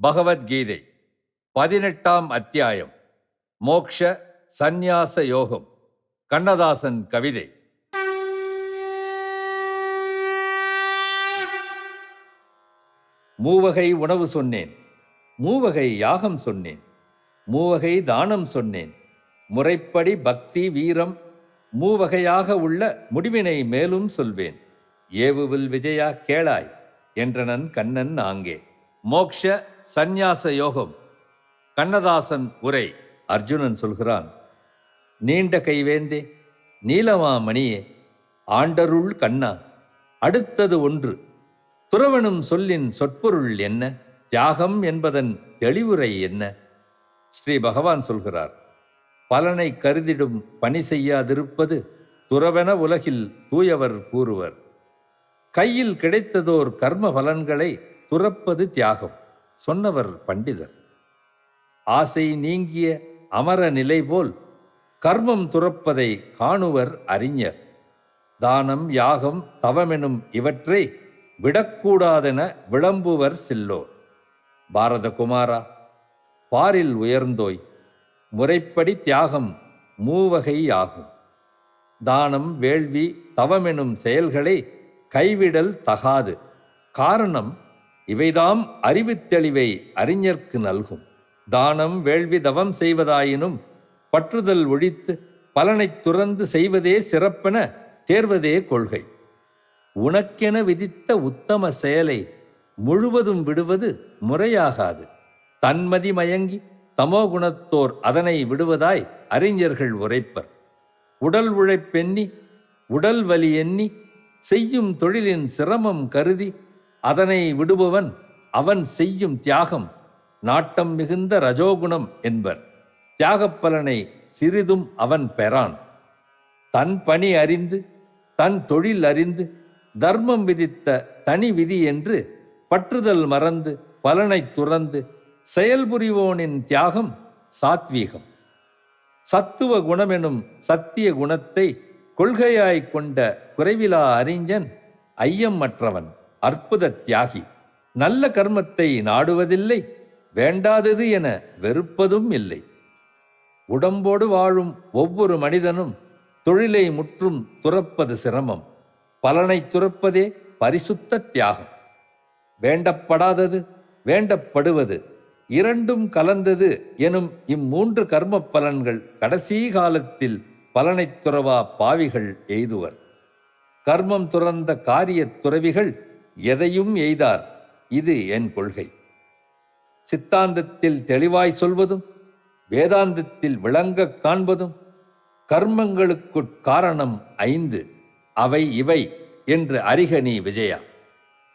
பகவத்கீதை பதினெட்டாம் அத்தியாயம் மோக்ஷ சந்நியாச யோகம் கண்ணதாசன் கவிதை. மூவகை உணவு சொன்னேன் மூவகை யாகம் சொன்னேன் மூவகை தானம் சொன்னேன் முறைப்படி பக்தி வீரம் மூவகையாக உள்ள முடிவினை மேலும் சொல்வேன் ஏவுவில் விஜயா கேளாய் என்றனன் கண்ணன் ஆங்கே. மோக்ஷ சந்நியாச யோகம். கண்ணதாசன் உரை அர்ஜுனன் சொல்கிறான் நீண்ட கைவேந்தே நீலமா மணியே ஆண்டருள் கண்ணா அடுத்தது ஒன்று. துறவனும் சொல்லின் சொற்பொருள் என்ன தியாகம் என்பதன் தெளிவுரை என்ன? ஸ்ரீ பகவான் சொல்கிறார் பலனை கருதிடும் பணி செய்யாதிருப்பது துறவென உலகில் தூயவர் கூறுவர். கையில் கிடைத்ததோர் கர்ம பலன்களை துறப்பது தியாகம் சொன்னவர் பண்டிதர். ஆசை நீங்கிய அமர நிலை போல் கர்மம் துறப்பதை காணுவர் அறிஞர். தானம் யாகம் தவமெனும் இவற்றை விடக்கூடாதென விளம்புவர் சில்லோர். பாரத குமாரா பாரில் உயர்ந்தோய் முறைப்படி தியாகம் மூவகை ஆகும் தானம் வேள்வி தவமெனும் செயல்களை கைவிடல் தகாது. காரணம் இவைதாம் அறிவுத்தெளிவை அறிஞர்க்கு நல்கும். தானம் வேள்வி தவம் செய்வதாயினும் பற்றுதல் ஒழித்து பலனைத் துறந்து செய்வதே சிறப்பென தேர்வதே கொள்கை. உனக்கென விதித்த உத்தம செயலை முழுவதும் விடுவது முறையாகாது. தன்மதி மயங்கி தமோகுணத்தோர் அதனை விடுவதாய் அறிஞர்கள் உரைப்பர். உடல் உழைப்பெண்ணி உடல் வலி எண்ணி செய்யும் தொழிலின் சிரமம் கருதி அதனை விடுபவன் அவன் செய்யும் தியாகம் நாட்டம் மிகுந்த ரஜோகுணம் என்பர். தியாகப் பலனை சிறிதும் அவன் பெறான். தன் பணி அறிந்து தன் தொழில் அறிந்து தர்மம் விதித்த தனி விதி என்று பற்றுதல் மறந்து பலனைத் துறந்து செயல்புரிவோனின் தியாகம் சாத்வீகம். சத்துவ குணமெனும் சத்திய குணத்தை கொள்கையாய்க் கொண்ட குறைவிலா அறிஞன் ஐயம் மற்றவன் அற்புத தியாகி. நல்ல கர்மத்தை நாடுவதில்லை வேண்டாதது என வெறுப்பதும் இல்லை. உடம்போடு வாழும் ஒவ்வொரு மனிதனும் தொழிலை முற்றும் துறப்பது சிரமம் பலனை துறப்பதே பரிசுத்த தியாகம். வேண்டப்படாதது வேண்டப்படுவது இரண்டும் கலந்தது எனும் இம்மூன்று கர்ம பலன்கள் கடைசி காலத்தில் பலனைத் துறவா பாவிகள் எய்துவர். கர்மம் துறந்த காரியத் துறவிகள் எதையும் எய்தார். இது என் கொள்கை. சித்தாந்தத்தில் தெளிவாய் சொல்வதும் வேதாந்தத்தில் விளங்கக் காண்பதும் கர்மங்களுக்குட் காரணம் ஐந்து அவை இவை என்று அரிகணி விஜயா.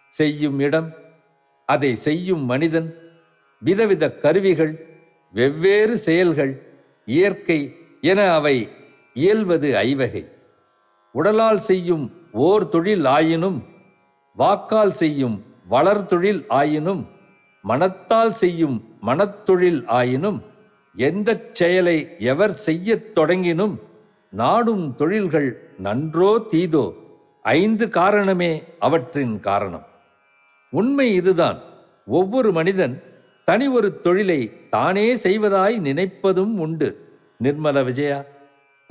செய்யும் இடம் அதை செய்யும் மனிதன் விதவித கருவிகள் வெவ்வேறு செயல்கள் இயற்கை என அவை இயல்வது ஐவகை. உடலால் செய்யும் ஓர் தொழில் ஆயினும் வாக்கால் செய்யும் வளர்தொழில் ஆயினும் மனத்தால் செய்யும் மனத்தொழில் ஆயினும் எந்தச் செயலை எவர் செய்யத் தொடங்கினும் நாடும் தொழில்கள் நன்றோ தீதோ ஐந்து காரணமே அவற்றின் காரணம். உண்மை இதுதான். ஒவ்வொரு மனிதன் தனி ஒரு தொழிலை தானே செய்வதாய் நினைப்பதும் உண்டு. நிர்மல விஜயா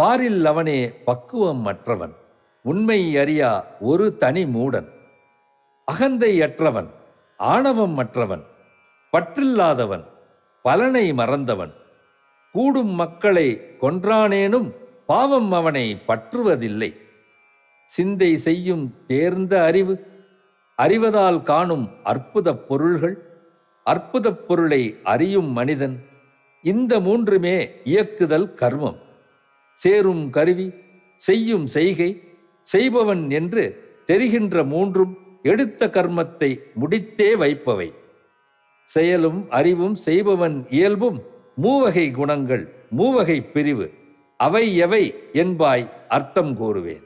பாரில் அவனே பக்குவம் மற்றவன். உண்மை அறியா ஒரு தனி மூடன். அகந்தை அற்றவன் ஆணவம் மற்றவன் பற்றில்லாதவன் பலனை மறந்தவன். கூடும் மக்களை கொன்றானேனும் பாவம் அவனை பற்றுவதில்லை. சிந்தை செய்யும் தேர்ந்த அறிவு அறிவதால் காணும் அற்புதப் பொருள்கள் அற்புதப் பொருளை அறியும் மனிதன் இந்த மூன்றுமே இயக்குதல் கர்மம். சேரும் கருவி செய்யும் செய்கை செய்பவன் என்று தெரிகின்ற மூன்றும் எடுத்த கர்மத்தை முடித்தே வைப்பவை. செயலும் அறிவும் செய்பவன் இயல்பும் மூவகை குணங்கள் மூவகை பிரிவு. அவை எவை என்பாய் அர்த்தம் கூறுவேன்.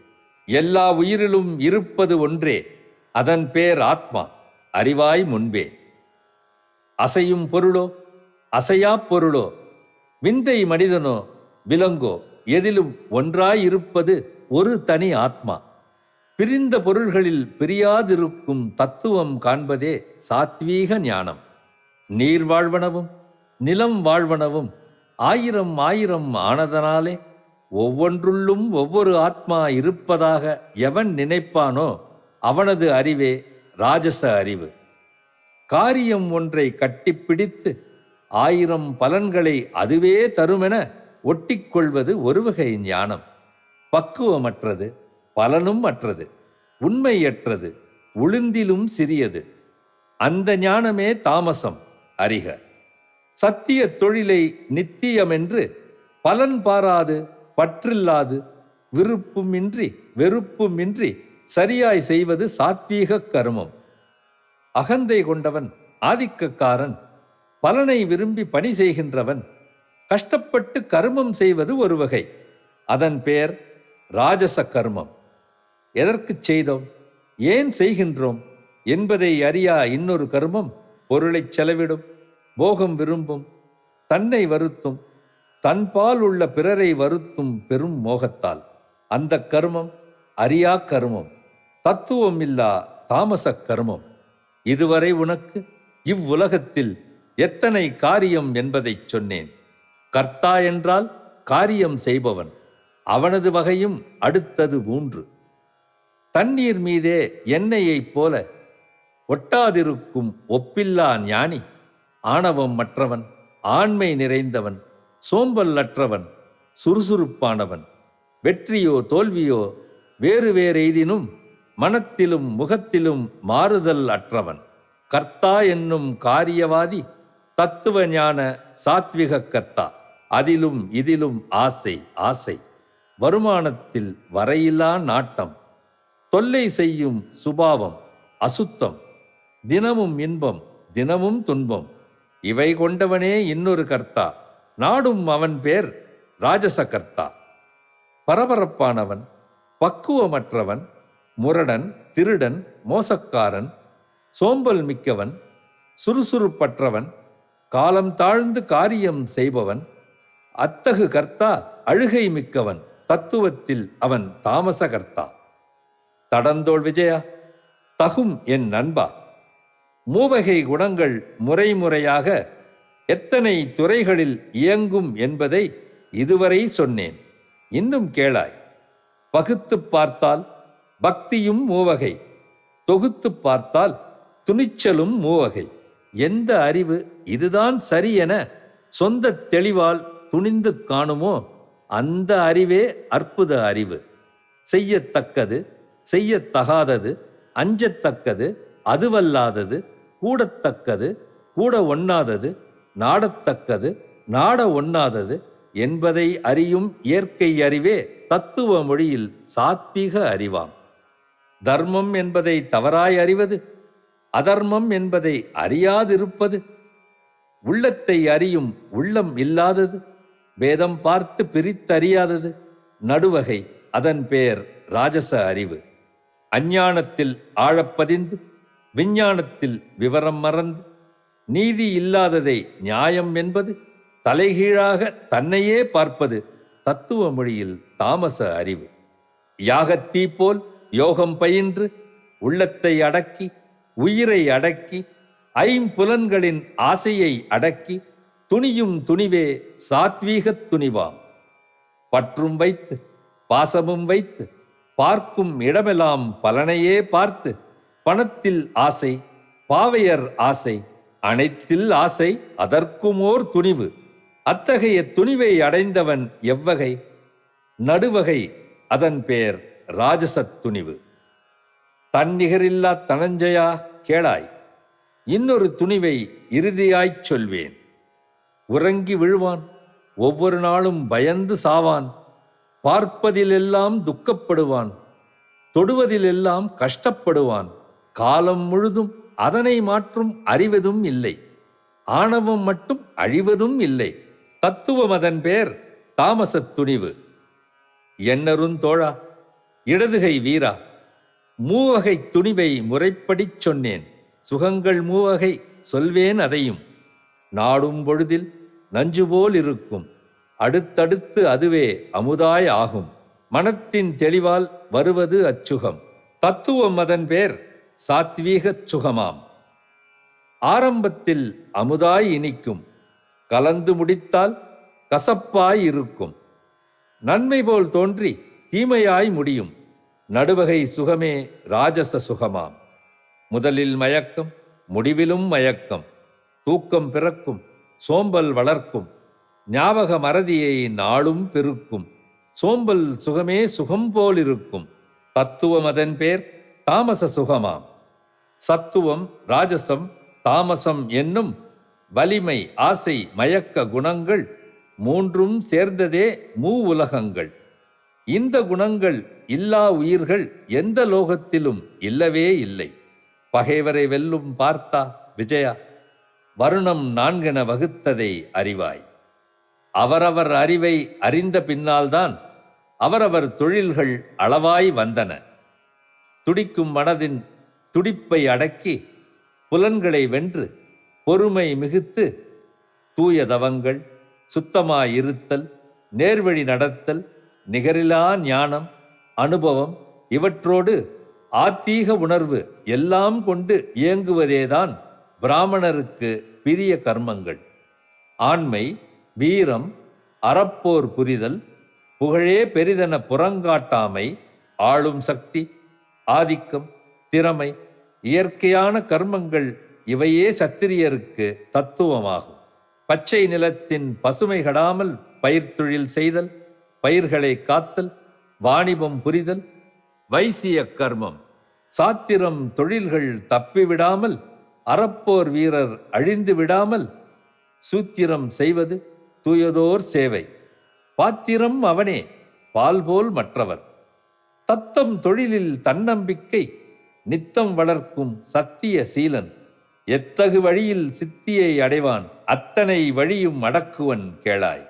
எல்லா உயிரிலும் இருப்பது ஒன்றே அதன் பேர் ஆத்மா அறிவாய் முன்பே. அசையும் பொருளோ அசையா பொருளோ விந்தை மனிதனோ விலங்கோ எதிலும் ஒன்றாயிருப்பது ஒரு தனி ஆத்மா. பிரிந்த பொருள்களில் பிரியாதிருக்கும் தத்துவம் காண்பதே சாத்வீக ஞானம். நீர் வாழ்வனவும் நிலம் வாழ்வனவும் ஆயிரம் ஆயிரம் ஆனதனாலே ஒவ்வொன்றுள்ளும் ஒவ்வொரு ஆத்மா இருப்பதாக எவன் நினைப்பானோ அவனது அறிவே ராஜச அறிவு. காரியம் ஒன்றை கட்டிப்பிடித்து ஆயிரம் பலன்களை அதுவே தருமென ஒட்டிக்கொள்வது ஒரு வகை ஞானம். பக்குவமற்றது. பலனும் அற்றது உண்மையற்றது உளுந்திலும் சிறியது. அந்த ஞானமே தாமசம் அறிக. சத்திய தொழிலை நித்தியமென்று பலன் பாராது பற்றில்லாது விருப்புமின்றி வெறுப்புமின்றி சரியாய் செய்வது சாத்வீக கருமம். அகந்தை கொண்டவன் ஆதிக்கக்காரன் பலனை விரும்பி பணி செய்கின்றவன் கஷ்டப்பட்டு கர்மம் செய்வது ஒரு வகை. அதன் பெயர் ராஜச கர்மம். எதற்குச் செய்தோம்? ஏன் செய்கின்றோம்? என்பதை அறியா இன்னொரு கர்மம் பொருளைச் செலவிடும் போகம் விரும்பும் தன்னை வருத்தும் தன்பால் உள்ள பிறரை வருத்தும் பெரும் மோகத்தால். அந்த கர்மம் அறியா கர்மம் தத்துவம் இல்லா தாமச கர்மம். இதுவரை உனக்கு இவ்வுலகத்தில் எத்தனை காரியம் என்பதைச் சொன்னேன். கர்த்தா என்றால் காரியம் செய்பவன் அவனது வகையும் அடுத்தது மூன்று. தண்ணீர் மீதே எண்ணெயைப் போல ஒட்டாதிருக்கும் ஒப்பில்லா ஞானி ஆணவம் மற்றவன் ஆண்மை நிறைந்தவன் சோம்பல் அற்றவன் சுறுசுறுப்பானவன் வெற்றியோ தோல்வியோ வேறு வேறெய்தினும் மனத்திலும் முகத்திலும் மாறுதல் அற்றவன். கர்த்தா என்னும் காரியவாதி தத்துவ ஞான சாத்விக கர்த்தா. அதிலும் இதிலும் ஆசை ஆசை. வருமானத்தில் வரையிலா நாட்டம். தொல்லை செய்யும் சுபாவம் அசுத்தம் தினமும் இன்பம் தினமும் துன்பம். இவை கொண்டவனே இன்னொரு கர்த்தா. நாடும் அவன் பேர் ராஜச கர்த்தா பரபரப்பானவன் பக்குவமற்றவன் முரடன் திருடன் மோசக்காரன் சோம்பல் மிக்கவன் சுறுசுறுப்பற்றவன் காலம் தாழ்ந்து காரியம் செய்பவன் அத்தகு கர்த்தா அழுகை மிக்கவன் தத்துவத்தில் அவன் தாமச கர்த்தா தடந்தோள் விஜயா தகும் என் நண்பா. மூவகை குணங்கள் முறைமுறையாக எத்தனை துறைகளில் இயங்கும் என்பதை இதுவரை சொன்னேன். இன்னும் கேளாய். பகுத்துப் பார்த்தால் பக்தியும் மூவகை. தொகுத்துப் பார்த்தால் துணிச்சலும் மூவகை. எந்த அறிவு இதுதான் சரி என சொந்த தெளிவால் துணிந்து காணுமோ அந்த அறிவே அற்புத அறிவு. செய்யத்தக்கது செய்யத்தகாதது அஞ்சத்தக்கது அதுவல்லாதது கூடத்தக்கது கூட ஒண்ணாதது நாடத்தக்கது நாட ஒண்ணாதது என்பதை அறியும் இயற்கை அறிவே தத்துவ மொழியில் சாத்வீக அறிவாம். தர்மம் என்பதை தவறாய் அறிவது அதர்மம் என்பதை அறியாதிருப்பது உள்ளத்தை அறியும் உள்ளம் இல்லாதது வேதம் பார்த்து பிரித்தறியாதது நடுவகை அதன் பெயர் ராஜச அறிவு. அஞ்ஞானத்தில் ஆழப்பதிந்து விஞ்ஞானத்தில் விவரம் மறந்து நீதி இல்லாததை நியாயம் என்பது தலைகீழாக தன்னையே பார்ப்பது தத்துவ மொழியில் தாமச அறிவு. யாகத்தீ போல் யோகம் பயின்று உள்ளத்தை அடக்கி உயிரை அடக்கி ஐம்புலன்களின் ஆசையை அடக்கி துணியும் துணிவே சாத்வீகத் துணிவாம். பற்றும் வைத்து பாசமும் வைத்து பார்க்கும் இடமெல்லாம் பலனையே பார்த்து பணத்தில் ஆசை பாவையர் ஆசை அனைத்தில் ஆசை அதற்குமோர் துணிவு. அத்தகைய துணிவை அடைந்தவன் எவ்வகை? நடுவகை அதன் பெயர் ராஜசத் துணிவு. தன்னிகரில்லா தனஞ்சயா கேளாய் இன்னொரு துணிவை இறுதியாய்ச் சொல்வேன். உறங்கி விழுவான் ஒவ்வொரு நாளும் பயந்து சாவான். பார்ப்பதிலெல்லாம் துக்கப்படுவான் தொடுவதிலெல்லாம் கஷ்டப்படுவான். காலம் முழுதும் அதனை மாற்றும் அறிவதும் இல்லை. ஆணவம் மட்டும் அழிவதும் இல்லை. தத்துவம் அதன் பேர் தாமசத் துணிவு. என்னருந் தோழா இடதுகை வீரா மூவகை துணிவை முறைப்படிச் சொன்னேன். சுகங்கள் மூவகை சொல்வேன் அதையும். நாடும் பொழுதில் நஞ்சு போல் இருக்கும். அடுத்தடுத்து அதுவே அமுதாய் ஆகும். மனத்தின் தெளிவால் வருவது அச்சுகம். தத்துவம் அதன் பேர் சாத்வீகச் சுகமாம். ஆரம்பத்தில் அமுதாய் இனிக்கும். கலந்து முடித்தால் கசப்பாய் இருக்கும். நன்மை போல் தோன்றி தீமையாய் முடியும். நடுவகை சுகமே ராஜச சுகமாம். முதலில் மயக்கம் முடிவிலும் மயக்கம். தூக்கம் பிறக்கும் சோம்பல் வளர்க்கும். ஞாபக மறதியை நாளும் பெருக்கும். சோம்பல் சுகமே சுகம் போலிருக்கும் தத்துவம் அதன் பேர் தாமச சுகமாம். சத்துவம் ராஜசம் தாமசம் என்னும் வலிமை ஆசை மயக்க குணங்கள் மூன்றும் சேர்ந்ததே மூ உலகங்கள். இந்த குணங்கள் இல்லா உயிர்கள் எந்த லோகத்திலும் இல்லவே இல்லை. பகைவரை வெல்லும் பார்த்தா விஜயா வருணம் நான்கென வகுத்ததை அறிவாய். அவரவர் அறிவை அறிந்த பின்னால்தான் அவரவர் தொழில்கள் அளவாய் வந்தன. துடிக்கும் மனதின் துடிப்பை அடக்கி புலன்களை வென்று பொறுமை மிகுத்து தூய தவங்கள் சுத்தமாயிருத்தல் நேர்வழி நடத்தல் நிகரிலா ஞானம் அனுபவம் இவற்றோடு ஆத்தீக உணர்வு எல்லாம் கொண்டு இயங்குவதேதான் பிராமணருக்கு பிரிய கர்மங்கள். ஆண்மை வீரம் அறப்போர் புரிதல் புகழே பெரிதென புறங்காட்டாமை ஆளும் சக்தி ஆதிக்கம் திறமை இயற்கையான கர்மங்கள் இவையே சத்திரியருக்கு தத்துவமாகும். பச்சை நிலத்தின் பசுமை கடாமல் பயிர்த்தொழில் செய்தல் பயிர்களை காத்தல் வாணிபம் புரிதல் வைசிய கர்மம். சாத்திரம் தொழில்கள் தப்பிவிடாமல் அறப்போர் வீரர் அழிந்து விடாமல் சூத்திரம் செய்வது தூயதோர் சேவை. பாத்திரம் அவனே பால் போல் மற்றவர். தத்தம் தொழிலில் தன்னம்பிக்கை நித்தம் வளர்க்கும் சத்திய சீலன். எத்தகு வழியில் சித்தியை அடைவான் அத்தனை வழியும் அடக்குவன் கேளாய்.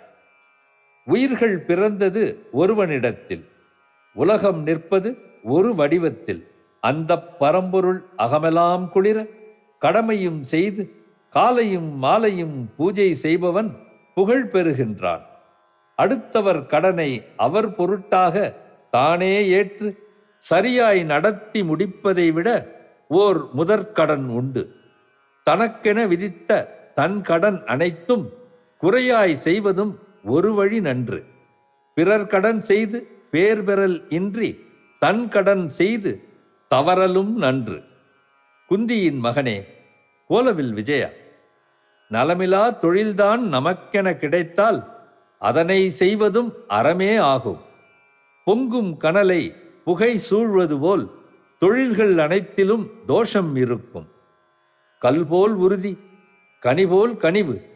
உயிர்கள் பிறந்தது ஒருவனிடத்தில் உலகம் நிற்பது ஒரு வடிவத்தில். அந்த பரம்பொருள் அகமெல்லாம் குளிர கடமையும் செய்து காலையும் மாலையும் பூஜை செய்பவன் புகழ் பெறுகின்றான். அடுத்தவர் கடனை அவர் பொருட்டாக தானே ஏற்று சரியாய் நடத்தி முடிப்பதை விட ஓர் முதற்கடன் உண்டு. தனக்கென விதித்த தன் கடன் அனைத்தும் குறையாய் செய்வதும் ஒரு வழி நன்று. பிறர் கடன் செய்து பேர்பெறல் இன்றி தன் கடன் செய்து தவறலும் நன்று. குந்தியின் மகனே கோலவில் விஜயா? நலமிலா தொழில்தான் நமக்கென கிடைத்தால் அதனை செய்வதும் அறமே ஆகும். பொங்கும் கனலை புகை சூழ்வது போல் தொழில்கள் அனைத்திலும் தோஷம் இருக்கும். கல்போல் உறுதி கனிபோல் கனிவு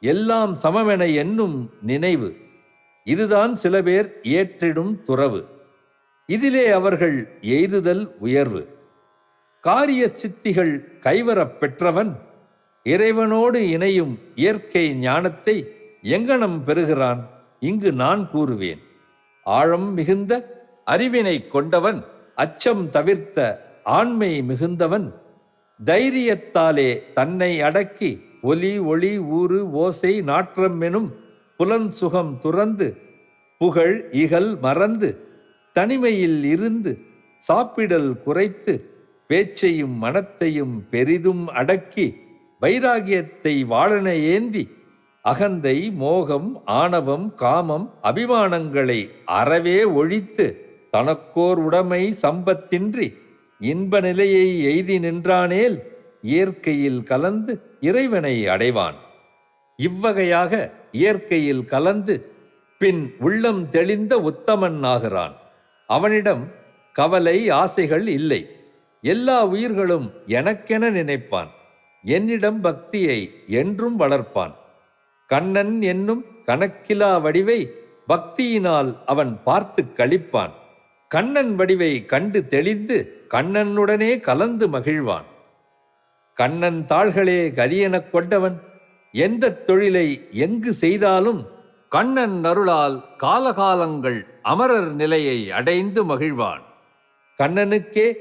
எல்லாம் சமமென எண்ணும் நினைவு இதுதான் சில பேர் ஏற்றிடும் துறவு. இதிலே அவர்கள் எய்துதல் உயர்வு. காரிய சித்திகள் கைவரப் பெற்றவன் இறைவனோடு இணையும் இயற்கை ஞானத்தை எங்கனம் பெறுகிறான்? இங்கு நான் கூறுவேன். ஆழம் மிகுந்த அறிவினை கொண்டவன் அச்சம் தவிர்த்த ஆண்மை மிகுந்தவன் தைரியத்தாலே தன்னை அடக்கி ஒலி ஒளி ஊறு ஓசை நாற்றம் எனும் புலன் சுகம் துறந்து புகழ் இகல் மறந்து தனிமையில் இருந்து சாப்பிடல் குறைத்து பேச்சையும் மனத்தையும் பெரிதும் அடக்கி வைராகியத்தை வாழன ஏந்தி அகந்தை மோகம் ஆணவம் காமம் அபிமானங்களை அறவே ஒழித்து தனக்கோர் உடைமை சம்பத்தின்றி இன்ப நிலையை எய்தி நின்றானேல் இயற்கையில் கலந்து இறைவனை அடைவான். இவ்வகையாக இயற்கையில் கலந்து பின் உள்ளம் தெளிந்த உத்தமன் ஆகிறான். அவனிடம் கவலை ஆசைகள் இல்லை. எல்லா உயிர்களும் எனக்கென நினைப்பான். என்னிடம் பக்தியை என்றும் வளர்ப்பான். கண்ணன் என்னும் கணக்கிலா வடிவை பக்தியினால் அவன் பார்த்து கழிப்பான். கண்ணன் வடிவை கண்டு தெளிந்து கண்ணனுடனே கலந்து மகிழ்வான். கண்ணன் தாள்களே கரியெனக் கொண்டவன். எந்த தொழிலை எங்கு செய்தாலும் கண்ணன் அருளால் காலகாலங்கள் அமரர் நிலையை அடைந்து மகிழ்வான். கண்ணனுக்கே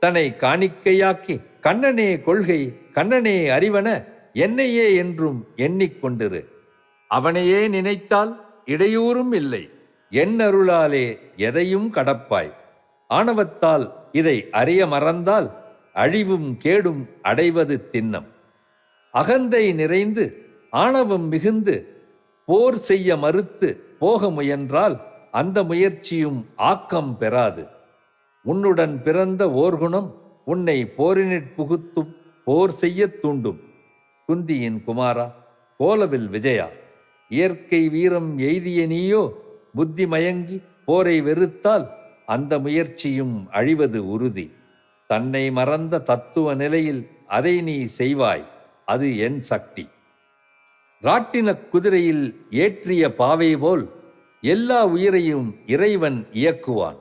தன்னை காணிக்கையாக்கி கண்ணனே கொள்கை கண்ணனே அறிவன என்னையே என்றும் எண்ணிக்கொண்டிரு அவனையே நினைத்தால் இடையூறும் இல்லை. என் அருளாலே எதையும் கடப்பாய். ஆணவத்தால் இதை அறிய மறந்தால் அழிவும் கேடும் அடைவது திண்ணம். அகந்தை நிறைந்து ஆணவம் மிகுந்து போர் செய்ய மறுத்து போக முயன்றால் அந்த முயற்சியும் ஆக்கம் பெறாது. உன்னுடன் பிறந்த ஓர்குணம் உன்னை போரினிற் புகுத்தும். போர் செய்யத் தூண்டும். குந்தியின் குமாரா கோலவில் விஜயா இயற்கை வீரம் எய்திய நீயோ புத்தி மயங்கி போரை வெறுத்தால் அந்த முயற்சியும் அழிவது உறுதி. தன்னை மறந்த தத்துவ நிலையில் அதை நீ செய்வாய் அது என் சக்தி. ராட்டினக் குதிரையில் ஏற்றிய பாவை போல் எல்லா உயிரையும் இறைவன் இயக்குவான்.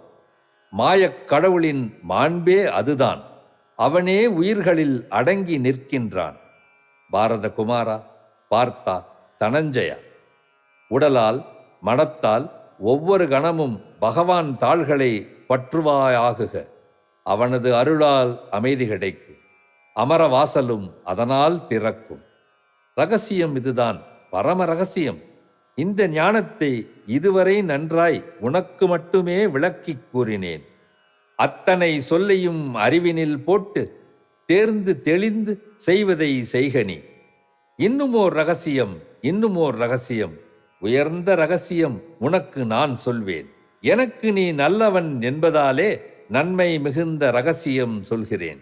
மாயக் கடவுளின் மாண்பே அதுதான். அவனே உயிர்களில் அடங்கி நிற்கின்றான். பாரத குமாரா பார்த்தா தனஞ்சயா. உடலால் மனத்தால் ஒவ்வொரு கணமும் பகவான் தாள்களை பற்றுவாயாகுக. அவனது அருளால் அமைதி கிடைக்கும். அமரவாசலும் அதனால் திறக்கும். ரகசியம் இதுதான் பரம ரகசியம். இந்த ஞானத்தை இதுவரை நன்றாய் உனக்கு மட்டுமே விளக்கிக் கூறினேன். அத்தனை சொல்லையும் அறிவினில் போட்டு தேர்ந்து தெளிந்து செய்வதை செய்கனி இன்னுமோர் ரகசியம் இன்னுமோர் ரகசியம். உயர்ந்த ரகசியம் உனக்கு நான் சொல்வேன். எனக்கு நீ நல்லவன் என்பதாலே நன்மை மிகுந்த ரகசியம் சொல்கிறேன்.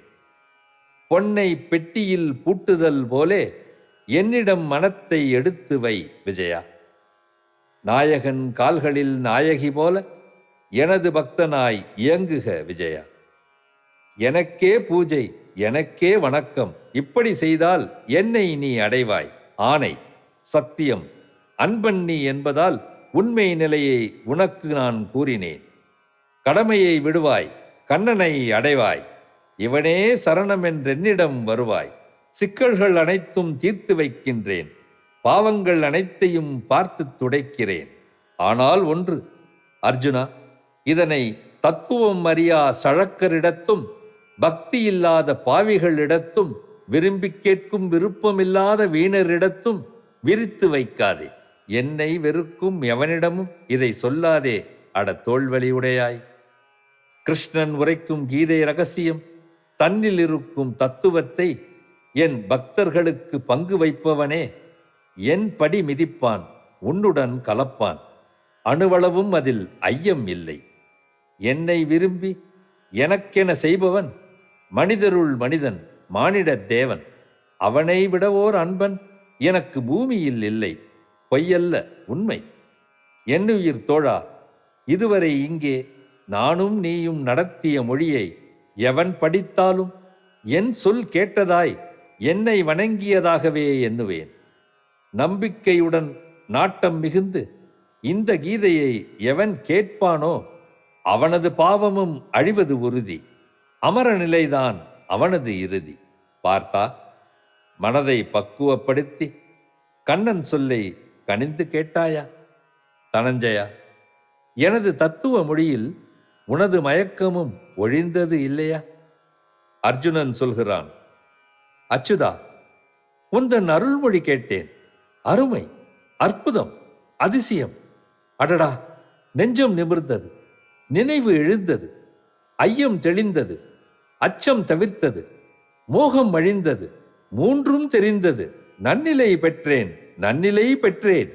பொன்னை பெட்டியில் பூட்டுதல் போலே என்னிடம் மனத்தை எடுத்து வை விஜயா. நாயகன் கால்களில் நாயகி போல எனது பக்தனாய் இயங்குக விஜயா. எனக்கே பூஜை எனக்கே வணக்கம். இப்படி செய்தால் என்னை நீ அடைவாய். ஆணை சத்தியம் அன்பன் நீ என்பதால் உண்மை நிலையை உனக்கு நான் கூறினேன். கடமையை விடுவாய் கண்ணனை அடைவாய். இவனே சரணம் என்றென்னிடம் வருவாய். சிக்கல்கள் அனைத்தும் தீர்த்து வைக்கின்றேன். பாவங்கள் அனைத்தையும் பார்த்து துடைக்கிறேன். ஆனால் ஒன்று அர்ஜுனா இதனை தத்துவம் அறியா சழக்கரிடத்தும் பக்தி இல்லாத பாவிகளிடத்தும் விரும்பி கேட்கும் விருப்பமில்லாத வீணரிடத்தும் விரித்து வைக்காதே. என்னை வெறுக்கும் எவனிடமும் இதை சொல்லாதே அட தோல்வழியுடையாய் கிருஷ்ணன் உரைக்கும் கீதை ரகசியம் தன்னில் இருக்கும் தத்துவத்தை என் பக்தர்களுக்கு பங்கு வைப்பவனே. என் படி மிதிப்பான் உன்னுடன் கலப்பான். அணுவளவும் அதில் ஐயம் இல்லை. என்னை விரும்பி எனக்கென செய்பவன் மனிதருள் மனிதன் மானிடத் தேவன். அவனை விடவோர் அன்பன் எனக்கு பூமியில் இல்லை பொய்யல்ல உண்மை. என்னுயிர் தோழா இதுவரை இங்கே நானும் நீயும் நடத்திய மொழியை எவன் படித்தாலும் என் சொல் கேட்டதாய் என்னை வணங்கியதாகவே எண்ணுவேன். நம்பிக்கையுடன் நாட்டம் மிகுந்து இந்த கீதையை எவன் கேட்பானோ அவனது பாவமும் அழிவது உறுதி. அமர நிலைதான் அவனது இறுதி. பார்த்தா மனதை பக்குவப்படுத்தி கண்ணன் சொல்லை கனிந்து கேட்டாயா? தனஞ்சயா எனது தத்துவ மொழியில் உனது மயக்கமும் ஒழிந்தது இல்லையா? அர்ஜுனன் சொல்கிறான் அச்சுதா உந்தன் அருள்மொழி கேட்டேன். அருமை அற்புதம் அதிசயம். அடடா நெஞ்சம் நிமிர்ந்தது. நினைவு எழுந்தது. ஐயம் தெளிந்தது. அச்சம் தவிர்த்தது. மோகம் அழிந்தது. மூன்றும் தெரிந்தது. நன்னிலை பெற்றேன். நன்னிலை பெற்றேன்.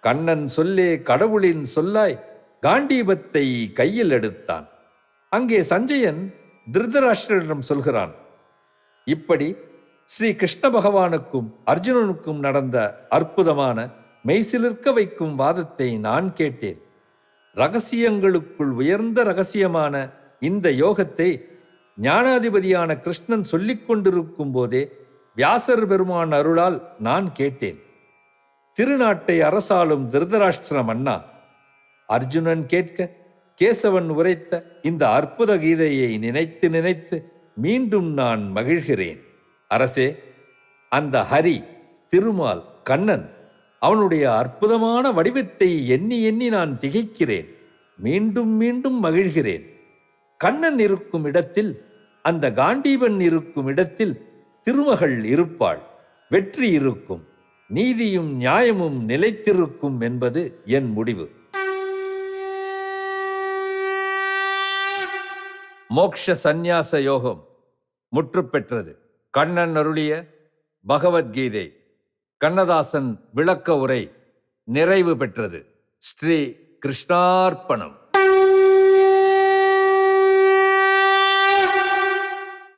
கண்ணன் சொல்லே கடவுளின் சொல்லாய் காண்டீபத்தை கையில் எடுத்தான். அங்கே சஞ்சயன் திருதராஷ்டிரரிடம் சொல்கிறான். இப்படி ஸ்ரீ கிருஷ்ண பகவானுக்கும் அர்ஜுனனுக்கும் நடந்த அற்புதமான மெய்சிலிர்க்க வைக்கும் வாதத்தை நான் கேட்டேன். ரகசியங்களுக்குள் உயர்ந்த ரகசியமான இந்த யோகத்தை ஞானாதிபதியான கிருஷ்ணன் சொல்லிக் கொண்டிருக்கும் போதே வியாசர் பெருமான் அருளால் நான் கேட்டேன். திருநாட்டை அரசாளும் திருதராஷ்டிர மன்னா அர்ஜுனன் கேட்க கேசவன் உரைத்த இந்த அற்புத கீதையை நினைத்து நினைத்து மீண்டும் நான் மகிழ்கிறேன். அரசே அந்த ஹரி திருமால் கண்ணன் அவனுடைய அற்புதமான வடிவத்தை எண்ணி எண்ணி நான் திகைக்கிறேன். மீண்டும் மீண்டும் மகிழ்கிறேன். கண்ணன் இருக்கும் இடத்தில் அந்த காண்டீபன் இருக்கும் இடத்தில் திருமகள் இருப்பாள். வெற்றி இருக்கும். நீதியும் நியாயமும் நிலைத்திருக்கும் என்பது என் முடிவு. மோக்ஷ சந்நியாச யோகம் முற்று பெற்றது கண்ணன் அருளிய பகவத்கீதை. கண்ணதாசன் விளக்க உரை நிறைவு பெற்றது. ஸ்ரீ கிருஷ்ணார்ப்பணம்